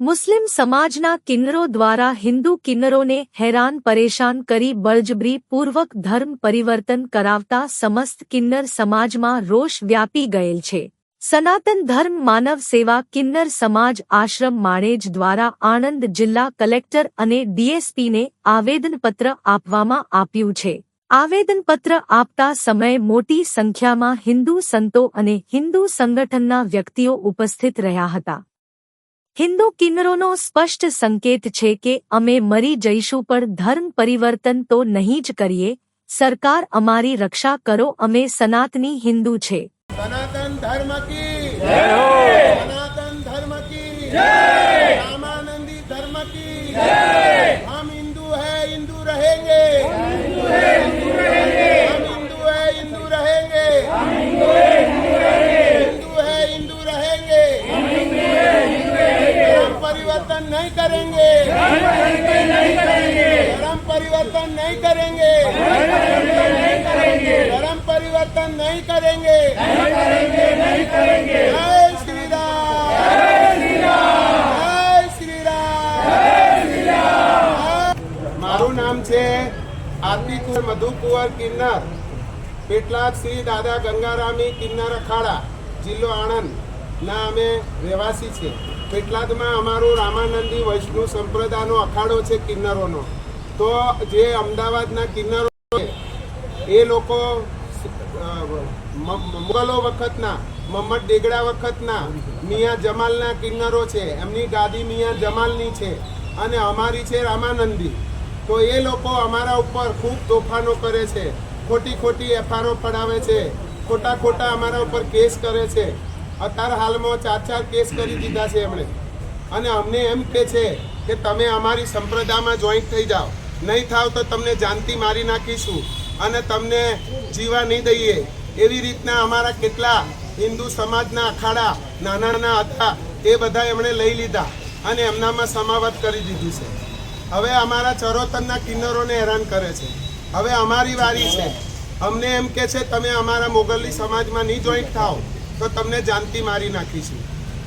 મુસ્લિમ સમાજના કિન્નરો દ્વારા હિન્દુ કિન્નરોને હેરાન પરેશાન કરી બળજબરી પૂર્વક ધર્મ પરિવર્તન કરાવતા સમસ્ત કિન્નર સમાજમાં રોષ વ્યાપી ગયેલ છે. સનાતન ધર્મ માનવ સેવા કિન્નર સમાજ આશ્રમ માણેજ દ્વારા આણંદ જિલ્લા કલેક્ટર અને ડીએસપીને આવેદનપત્ર આપવામાં આપ્યું છે. આવેદનપત્ર આપતા સમયે મોટી સંખ્યામાં હિન્દુ સંતો અને હિન્દુ સંગઠનના વ્યક્તિઓ ઉપસ્થિત રહ્યા હતા. હિન્દુ કિન્નરોનો સ્પષ્ટ સંકેત છે કે અમે મરી જઈશું પણ ધર્મ પરિવર્તન તો નહીં જ કરીએ, સરકાર અમારી રક્ષા કરો, અમે સનાતની હિન્દુ છે. સનાતન धर्म की जय हो सनातन धर्म की जय रामानंदी धर्म की जय हम हिंदू है हिंदू रहेंगे हम हिंदू है हिंदू रहेंगे हम हिंदू है हिंदू रहेंगे हम हिंदू है हिंदू रहेंगे हिंदू है हिंदू रहेंगे हम हिंदू है हिंदू रहेंगे धर्म परिवर्तन नहीं करेंगे नहीं करेंगे धर्म परिवर्तन नहीं करेंगे धर्म परिवर्तन नहीं करेंगे जय श्री राम જય શ્રી રામ મારું નામ છે આરતીકુર મધુકુંવર કિન્નર પેટલાદ શ્રી દાદા ગંગારામી કિન્નર અખાડા જિલ્લો આણંદ ના અમે રહેવાસી છે પેટલાદમાં અમારું રામાનંદી વૈષ્ણુ સંપ્રદાયનો અખાડો છે કિન્નરોનો તો જે અમદાવાદના કિન્નરો છે એ લોકો અ, મ- મુગલો વખતના મહમ્મદ ડેગડા વખતના, મિયા જમાલના કિન્નરો છે. એમની ગાદી મિયા જમાલની છે અને અમારી છે રામાનંદી. તો એ લોકો અમારા ઉપર ખૂબ તોફાનો કરે છે. ખોટી ખોટી એફઆરઓ પડાવે છે. ખોટા ખોટા અમારા ઉપર કેસ કરે છે. અત્યારે હાલમાં ચાર ચાર કેસ કરી દીધા છે એમણે. અને અમને એમ કે છે કે તમે અમારી સંપ્રદાયમાં જોઈન્ટ થઈ જાઓ. નહીં થાવ તો તમને જાનથી મારી નાખીશું. અને તમને જીવા નહીં દઈએ. એવી રીતના અમારા કેટલા હિન્દુ સમાજના અખાડા નાના નાના હતા, એ બધા એમણે લઈ લીધા અને એમનામાં સમાવત કરી દીધું છે. હવે અમારા ચરોતરના કિન્નરોને હેરાન કરે છે. હવે અમારી વારી છે. અમને એમ કે છે, તમે અમારા મોગલી સમાજમાં નહીં જોઈન્ટ થાવ તો તમને જાનતી મારી નાખીશું.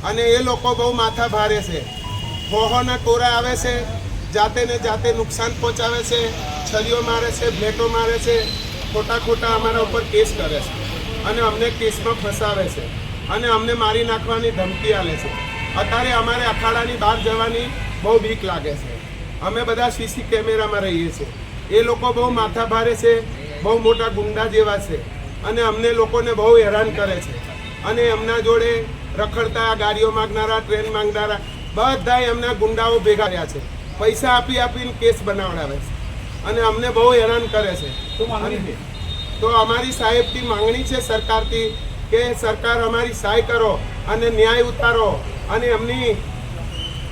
અને એ લોકો બહુ માથા ભારે છે. ફોહોના ટોરા આવે છે જાતે ને જાતે નુકસાન પહોંચાડે છે છરીઓ મારે છે બ્લેટો મારે છે, ખોટા ખોટા અમારા ઉપર કેસ કરે છે. અને અમને કેસમાં ફસાવે છે. અને અમને મારી નાખવાની ધમકી આલે છે. અત્યારે અમારે અખાડાની બહાર જવાની બહુ બીક લાગે છે. અમે બધા સીસી કેમેરામાં રહીએ છીએ. એ લોકો બહુ માથા ભારે છે, બહુ મોટા ગુંડા જેવા છે. અને અમને લોકોને બહુ હેરાન કરે છે. અને એમના જોડે રખડતા ગાડીઓ માંગનારા, ટ્રેન માંગનારા બધા એમના ગુંડાઓ ભેગા રહ્યા છે. પૈસા આપી આપીને કેસ બનાવડાવે છે. અને અમને બહુ હેરાન કરે છે. તો અમારી સાહેબથી માંગણી છે સરકારથી કે સરકાર અમારી સહાય કરો અને ન્યાય ઉતારો અને એમની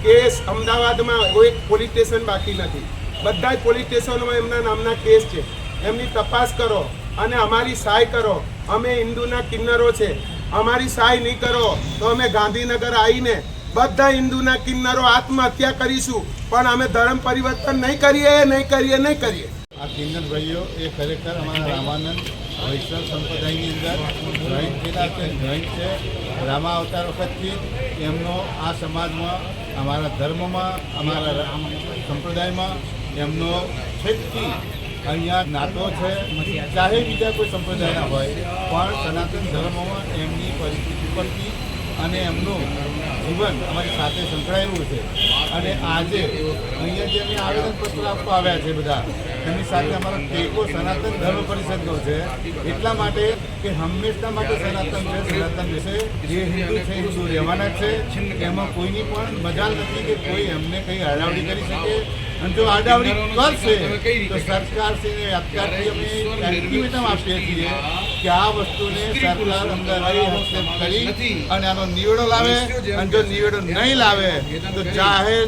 કેસ અમદાવાદમાં કોઈ પોલીસ સ્ટેશન બાકી નથી. બધા જ પોલીસ સ્ટેશનોમાં એમના નામના કેસ છે. એમની તપાસ કરો અને અમારી સહાય કરો. અમે હિન્દુના કિન્નરો છે. અમારી સહાય નહીં કરો તો અમે ગાંધીનગર આવીને બધા હિન્દુના કિન્નરો આત્મહત્યા કરીશું. પણ અમે ધર્મ પરિવર્તન નહીં કરીએ નહીં કરીએ નહીં કરીએ. આ કિન્નર ભાઈઓ, એ ખરેખર અમારા રામાનંદ વૈષ્ણવ સંપ્રદાયની અંદર જોઈન્ટ થયેલા છે જોઈન્ટ છે. રામા અવતાર વખતથી એમનો આ સમાજમાં, અમારા ધર્મમાં, અમારા સંપ્રદાયમાં એમનો છેકથી અહીંયા નાતો છે. ચાહે બીજા કોઈ સંપ્રદાયના હોય, પણ સનાતન ધર્મમાં એમની પરિસ્થિતિ પરથી અને એમનું જીવન અમારી સાથે સંકળાયેલું છે. અને આજે અહીંયા જે અમે આવેદનપત્ર આપવા આવ્યા છે બધા એમની સાથે અમારો ટેકો સનાતન ધર્મ પરિષદનો છે. એટલા માટે કે હંમેશા માટે સનાતન છે. સનાતન વિશે જે હિન્દુ છે, હિન્દુ રહેવાના છે. એમાં કોઈની પણ મજા નથી કે કોઈ એમને કંઈ આડાવડી કરી શકે. અને જો આડાવડી કરશે તો સરકારશ્રીને અત્યારથી અમે એલ્ટિમેટમ આપીએ છીએ કે આ વસ્તુને સરકાર અંદર આવી હસ્તક્ષેપ કરી અને આનો નિવેડો લાવે અને જો નિવેડો નહીં લાવે તો જાહેર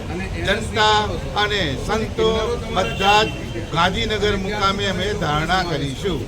જનતા અને સંતો બધા જ ગાંધીનગર મુકામે અમે ધારણા કરીશું.